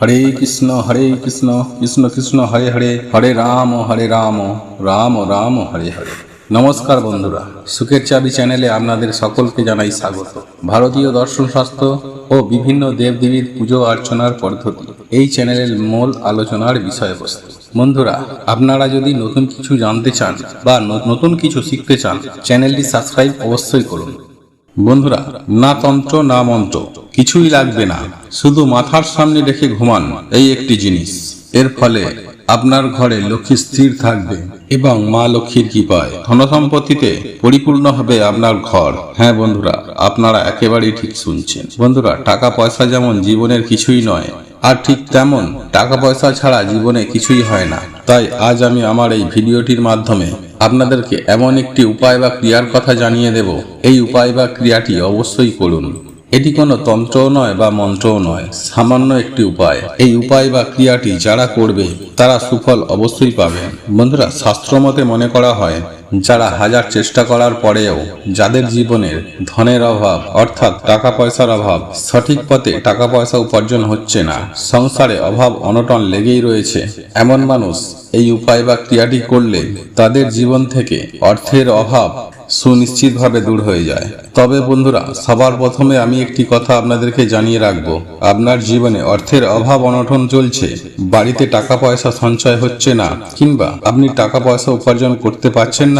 হরে কৃষ্ণ হরে কৃষ্ণ কৃষ্ণ কৃষ্ণ, হরে হরে হরে রাম হরে রাম রাম রাম, হরে হরে। নমস্কার বন্ধুরা, সুখের চাবি চ্যানেলে আপনাদের সকলকে জানাই স্বাগত। ভারতীয় দর্শন শাস্ত্র ও বিভিন্ন দেবদেবীর পুজো অর্চনার পদ্ধতি, এই চ্যানেলের মূল আলোচনার বিষয়বস্তু। বন্ধুরা, আপনারা যদি নতুন কিছু জানতে চান বা নতুন কিছু শিখতে চান, চ্যানেলটি সাবস্ক্রাইব অবশ্যই করুন। বন্ধুরা, না তন্ত্র, না মন্ত্র। কিছুই লাগবে না। শুধু মাথার সামনে রেখে ঘুমান, এই একটি জিনিস। এর ফলে আপনার ঘরে লক্ষ্মী স্থির থাকবে এবং মা লক্ষ্মীর কৃপায় ধনসম্পত্তিতে পরিপূর্ণ হবে আপনার ঘর। হ্যাঁ বন্ধুরা, আপনারা একেবারেই ঠিক শুনছেন। বন্ধুরা টাকা পয়সা যেমন জীবনের কিছুই নয়, আর ঠিক তেমন টাকা পয়সা ছাড়া জীবনে কিছুই হয় না। তাই আজ আমি আমার এই ভিডিওটির মাধ্যমে আপনাদেরকে এমন একটি উপায় বা ক্রিয়ার কথা জানিয়ে দেব। এই উপায় বা ক্রিয়াটি অবশ্যই করুন। এটি কোনো তন্ত্রও নয় বা মন্ত্রও নয়, সামান্য একটি উপায়। এই উপায় বা ক্রিয়াটি যারা করবে, তারা সুফল অবশ্যই পাবে। বন্ধুরা শাস্ত্রমতে মনে করা হয় যারা হাজার চেষ্টা করার পরেও যাদের জীবনের ধনের অভাব, অর্থাৎ টাকা পয়সার অভাব, সঠিক পথে টাকা পয়সা উপার্জন হচ্ছে না, সংসারে অভাব অনটন লেগেই রয়েছে, এমন মানুষ এই উপায় বা ক্রিয়াটি করলে তাদের জীবন থেকে অর্থের অভাব সুনিশ্চিতভাবে দূর হয়ে যায়। তবে বন্ধুরা, সবার প্রথমে আমি একটি কথা আপনাদেরকে জানিয়ে রাখব। আপনার জীবনে অর্থের অভাব অনটন চলছে, বাড়িতে টাকা পয়সা সঞ্চয় হচ্ছে না, কিংবা আপনি টাকা পয়সা উপার্জন করতে পারছেন না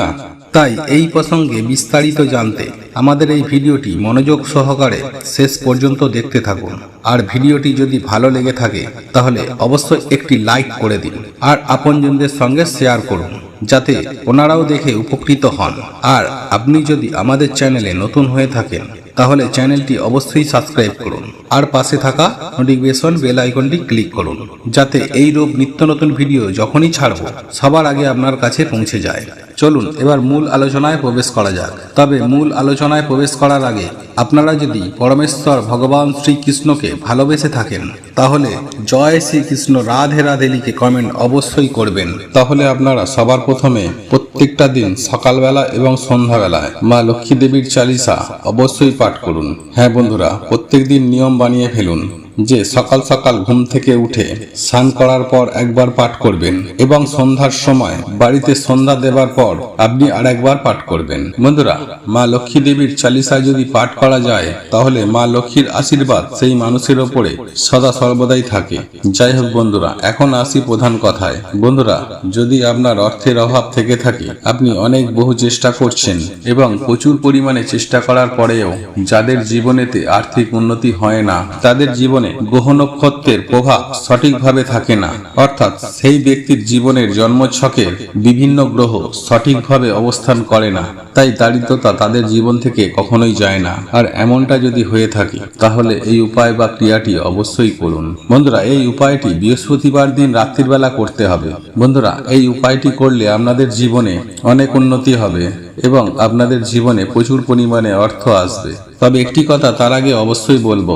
তাই এই প্রসঙ্গে বিস্তারিত জানতে আমাদের এই ভিডিওটি মনোযোগ সহকারে শেষ পর্যন্ত দেখতে থাকুন। আর ভিডিওটি যদি ভালো লেগে থাকে, তাহলে অবশ্যই একটি লাইক করে দিন। আর আপনজনদের সঙ্গে শেয়ার করুন, যাতে ওনারাও দেখে উপকৃত হন। আর আপনি যদি আমাদের চ্যানেলে নতুন হয়ে থাকেন তাহলে চ্যানেলটি অবশ্যই সাবস্ক্রাইব করুন। আর পাশে থাকা নোটিফিকেশন বেল আইকনটি ক্লিক করুন, যাতে এই রূপ নিত্য নতুন ভিডিও যখনই ছাড়ব, সবার আগে আপনার কাছে পৌঁছে যায়। চলুন, এবার মূল আলোচনায় প্রবেশ করা যাক। তবে মূল আলোচনায় প্রবেশ করার আগে আপনারা যদি পরমেশ্বর ভগবান শ্রীকৃষ্ণকে ভালোবেসে থাকেন তাহলে জয় শ্রীকৃষ্ণ রাধে রাধে লিখে কমেন্ট অবশ্যই করবেন। তাহলে আপনারা সবার প্রথমে প্রত্যেকটা দিন সকালবেলা এবং সন্ধ্যাবেলায় মা লক্ষ্মী দেবীর চালিসা অবশ্যই পাঠ করুন। হ্যাঁ বন্ধুরা, প্রত্যেক দিন নিয়ম বানিয়ে ফেলুন। যে সকাল সকাল ঘুম থেকে উঠে স্নান করার পর একবার পাঠ করবেন এবং সন্ধ্যার সময় বাড়িতে সন্ধ্যা দেবার পর আপনি আরেকবার পাঠ করবেন। বন্ধুরা, মা লক্ষ্মী দেবীর চালিসা যদি পাঠ করা যায়, তাহলে মা লক্ষ্মীর আশীর্বাদ সেই মানুষের ওপরে সদা সর্বদাই থাকে। যাই হোক বন্ধুরা, এখন আসি প্রধান কথায়। বন্ধুরা, যদি আপনার অর্থের অভাব থেকে থাকে, আপনি অনেক বহু চেষ্টা করছেন এবং প্রচুর পরিমাণে চেষ্টা করার পরেও যাদের জীবনেতে আর্থিক উন্নতি হয় না, তাদের জীবনে গ্রহ নক্ষত্রের প্রভাব সঠিকভাবে থাকে না। অর্থাৎ সেই ব্যক্তির জীবনের জন্মছকের বিভিন্ন গ্রহ সঠিকভাবে অবস্থান করে না। তাই দারিদ্রতা তাদের জীবন থেকে কখনোই যায় না। আর এমনটা যদি হয়ে থাকে, তাহলে এই উপায় বা ক্রিয়াটি অবশ্যই করুন। বন্ধুরা, এই উপায়টি বৃহস্পতিবার দিন রাত্রির বেলা করতে হবে। বন্ধুরা, এই উপায়টি করলে আপনাদের জীবনে অনেক উন্নতি হবে। এবং আপনাদের জীবনে প্রচুর পরিমাণে অর্থ আসবে। তবে একটি কথা তার আগে অবশ্যই বলব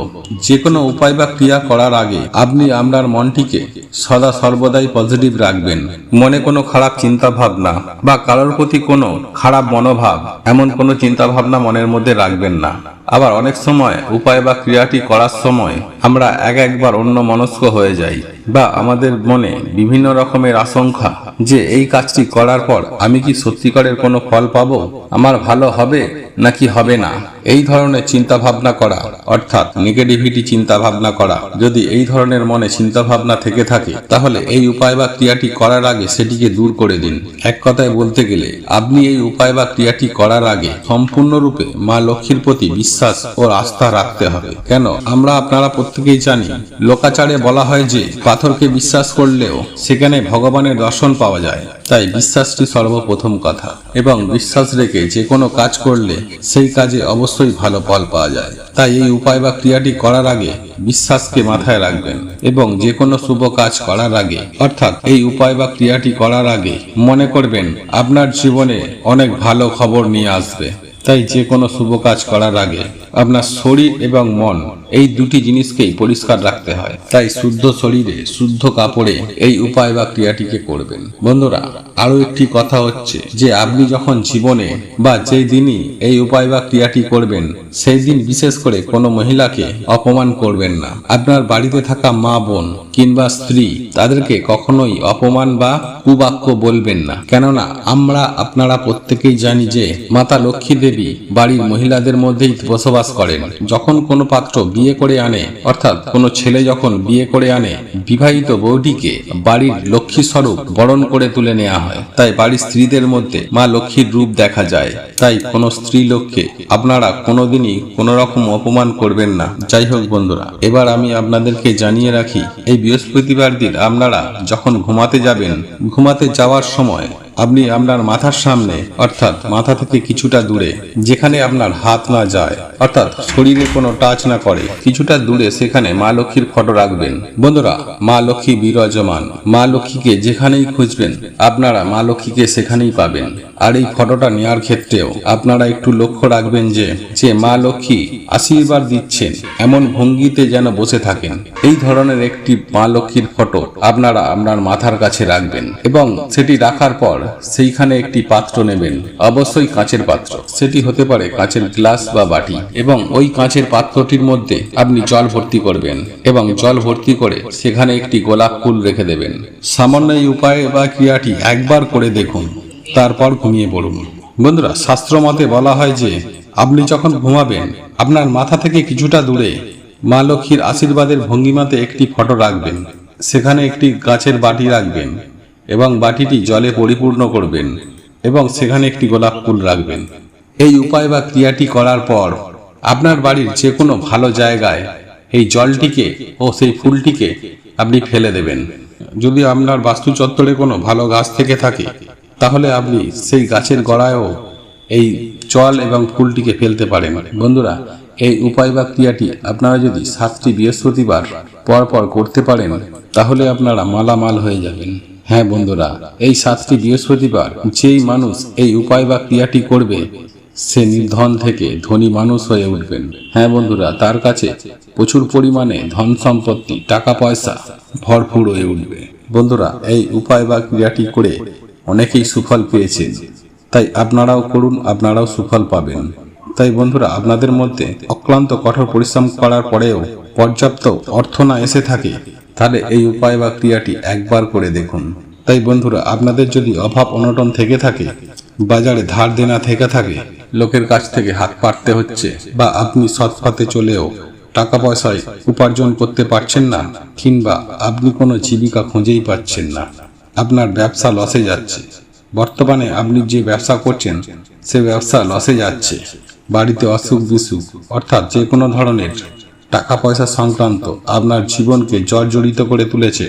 যে কোনো উপায় বা ক্রিয়া করার আগে আপনি আপনার মনটিকে সদা সর্বদাই পজিটিভ রাখবেন। মনে কোনো খারাপ চিন্তা ভাবনা বা কারোর প্রতি কোনো খারাপ মনোভাব, এমন কোনো চিন্তা ভাবনা মনের মধ্যে রাখবেন না। আবার অনেক সময় উপায় বা ক্রিয়াটি করার সময় আমরা এক একবার অন্য মনস্ক হয়ে যাই বা আমাদের মনে বিভিন্ন রকমের আশঙ্কা যে এই কাজটি করার পর আমি কি সত্যিকারের কোনো ফল পাবো? আমার ভালো হবে নাকি হবে না? এই ধরনের চিন্তা ভাবনা করা, অর্থাৎ নেগেটিভিটি চিন্তা ভাবনা করা, যদি এই ধরনের মনে চিন্তা ভাবনা থেকে থাকে, তাহলে এই উপায় বা ক্রিয়াটি করার আগে সেটিকে দূর করে দিন। এক কথায় বলতে গেলে, আপনি এই উপায় বা ক্রিয়াটি করার আগে সম্পূর্ণরূপে মা লক্ষ্মীর প্রতি বিশ্বাস ও আস্থা রাখতে হবে। কেন? আমরা আপনারা প্রত্যেকেই জানি, লোকাচারে বলা হয় যে, পাথরকে বিশ্বাস করলেও সেখানে ভগবানের দর্শন পাওয়া যায়। তাই বিশ্বাসটি সর্বপ্রথম কথা। এবং বিশ্বাস রেখে যে কোনো কাজ করলে সেই কাজে অবশ্যই ভালো ফল পাওয়া যায়। তাই এই উপায় বা ক্রিয়াটি করার আগে বিশ্বাসকে মাথায় রাখবেন এবং যে কোনো শুভ কাজ করার আগে, অর্থাৎ এই উপায় বা ক্রিয়াটি করার আগে মনে করবেন, আপনার জীবনে অনেক ভালো খবর নিয়ে আসবে। তাই যে কোনো শুভ কাজ করার আগে আপনার শরীর এবং মন, এই দুটি জিনিসকেই পরিষ্কার রাখতে হয়। তাই শুদ্ধ শরীরে শুদ্ধ কাপড়ে এই উপায় বা ক্রিয়াটিকে করবেন। বন্ধুরা আরও একটি কথা হচ্ছে যে, আপনি যখন জীবনে বা যেই দিনই এই উপায় বা ক্রিয়াটি করবেন, সেই দিন বিশেষ করে কোনো মহিলাকে অপমান করবেন না। আপনার বাড়িতে থাকা মা বোন কিংবা স্ত্রী, তাদেরকে কখনোই অপমান বা কুবাক্য বলবেন না। কেননা, আমরা আপনারা প্রত্যেকেই জানি যে, মাতা লক্ষ্মী দেবী বাড়ির মহিলাদের মধ্যেই বসবাস করেন। যখন কোনো পাত্র বিয়ে করে আনে, অর্থাৎ কোনো ছেলে যখন বিয়ে করে আনে, বিবাহিত বউটিকে বাড়ির লক্ষ্মী স্বরূপ বরণ করে তুলে নেওয়া হয়। তাই বাড়ির স্ত্রীদের মধ্যে মা লক্ষ্মীর রূপ দেখা যায়। তাই কোনো স্ত্রী লোককে আপনারা কোনোদিনই কোনো রকম অপমান করবেন না। যাই হোক বন্ধুরা, এবার আমি আপনাদেরকে জানিয়ে রাখি, এই বৃহস্পতিবার দিন আপনারা যখন ঘুমাতে যাবেন, ঘুমাতে যাওয়ার সময় আপনি আপনার মাথার সামনে, অর্থাৎ মাথা থেকে কিছুটা দূরে, যেখানে আপনার হাত না যায়, অর্থাৎ শরীরে কোনো টাচ না করে, কিছুটা দূরে সেখানে মা লক্ষ্মীর ফটো রাখবেন। বন্ধুরা, মা লক্ষ্মী বিরাজমান। মা লক্ষ্মীকে যেখানেই খুঁজবেন, আপনারা মা লক্ষ্মীকে সেখানেই পাবেন। আর এই ফটোটা নেওয়ার ক্ষেত্রেও আপনারা একটু লক্ষ্য রাখবেন যে যে মা লক্ষ্মী আশীর্বাদ দিচ্ছেন, এমন ভঙ্গিতে যেন বসে থাকেন। এই ধরনের একটি মা লক্ষ্মীর ফটো আপনারা আপনার মাথার কাছে রাখবেন এবং সেটি রাখার পর সেইখানে একটি পাত্র নেবেন। অবশ্যই কাঁচের পাত্র। সেটি হতে পারে কাঁচের গ্লাস বা বাটি এবং ওই কাঁচের পাত্রটির মধ্যে আপনি জল ভর্তি করবেন এবং জল ভর্তি করে সেখানে একটি গোলাপ ফুল রেখে দেবেন। সামান্য এই উপায় বা ক্রিয়াটি একবার করে দেখুন, তারপর ঘুমিয়ে পড়ুন। বন্ধুরা শাস্ত্র মতে বলা হয় যে, আপনি যখন ঘুমাবেন, আপনার মাথা থেকে কিছুটা দূরে মা লক্ষ্মীর আশীর্বাদের ভঙ্গিমাতে একটি ফটো রাখবেন। সেখানে একটি গাছের বাটি রাখবেন। এবং বাটিটি জলে পরিপূর্ণ করবেন এবং সেখানে একটি গোলাপ ফুল রাখবেন। এই উপায় বা ক্রিয়াটি করার পর আপনার বাড়ির যে কোনো ভালো জায়গায় এই জলটিকে ও সেই ফুলটিকে আপনি ফেলে দেবেন। যদি আপনার বাস্তু চত্বরে কোনো ভালো গাছ থেকে থাকে, তাহলে আপনি সেই গাছের গোড়ায়ও এই জল এবং ফুলটিকে ফেলতে পারেন। বন্ধুরা, এই উপায় বা ক্রিয়াটি আপনারা যদি সাতটি বৃহস্পতিবার পর পর করতে পারেন, তাহলে আপনারা মালামাল হয়ে যাবেন। হ্যাঁ বন্ধুরা, এই সাতটি বৃহস্পতিবার যেই মানুষ এই উপায় বা ক্রিয়াটি করবে, সে নির্ধন থেকে ধনী মানুষ হয়ে উঠবেন। হ্যাঁ বন্ধুরা, তার কাছে প্রচুর পরিমাণে ধন সম্পত্তি, টাকা পয়সা ভরপুর হয়ে উঠবে। বন্ধুরা, এই উপায় বা ক্রিয়াটি করে অনেকেই সুফল পেয়েছেন। তাই আপনারাও করুন, আপনারাও সুফল পাবেন। তাই বন্ধুরা, আপনাদের মধ্যে অক্লান্ত কঠোর পরিশ্রম করার পরেও পর্যাপ্ত অর্থ না এসে থাকে তাহলে এই উপায় বা ক্রিয়াটি একবার করে দেখুন। তাই বন্ধুরা, আপনাদের যদি অভাব অনটন থেকে থাকে, বাজারে ধার দেনা থেকে থাকে, লোকের কাছ থেকে হাত পাততে হচ্ছে, বা আপনি সৎপথে চলেও টাকা পয়সায় উপার্জন করতে পারছেন না, কিংবা আপনি কোনো জীবিকা খুঁজেই পাচ্ছেন না, আপনার ব্যবসা লসে যাচ্ছে। বর্তমানে আপনি যে ব্যবসা করছেন, সে ব্যবসা লসে যাচ্ছে। বাড়িতে অসুখ বিসুখ অর্থাৎ যে কোনো ধরনের টাকা পয়সা সংক্রান্ত আপনার জীবনকে জর্জরিত করে তুলেছে,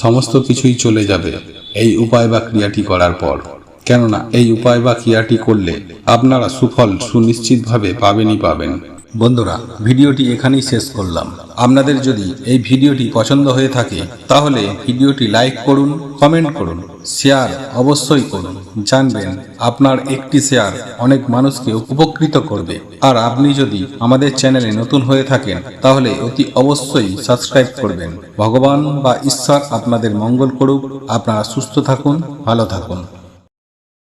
সমস্ত কিছুই চলে যাবে এই উপায় বা ক্রিয়াটি করার পর। কেননা এই উপায় বা ক্রিয়াটি করলে আপনারা সুফল সুনিশ্চিতভাবে পাবেনই পাবেন। বন্ধুরা, ভিডিওটি এখানেই শেষ করলাম। আপনাদের যদি এই ভিডিওটি পছন্দ হয়ে থাকে, তাহলে ভিডিওটি লাইক করুন, কমেন্ট করুন। শেয়ার অবশ্যই করুন। জানবেন, আপনার একটি শেয়ার অনেক মানুষকে উপকৃত করবে। আর আপনি যদি আমাদের চ্যানেলে নতুন হয়ে থাকেন, তাহলে অতি অবশ্যই সাবস্ক্রাইব করবেন। ভগবান বা ঈশ্বর আপনাদের মঙ্গল করুক। আপনারা সুস্থ থাকুন, ভালো থাকুন।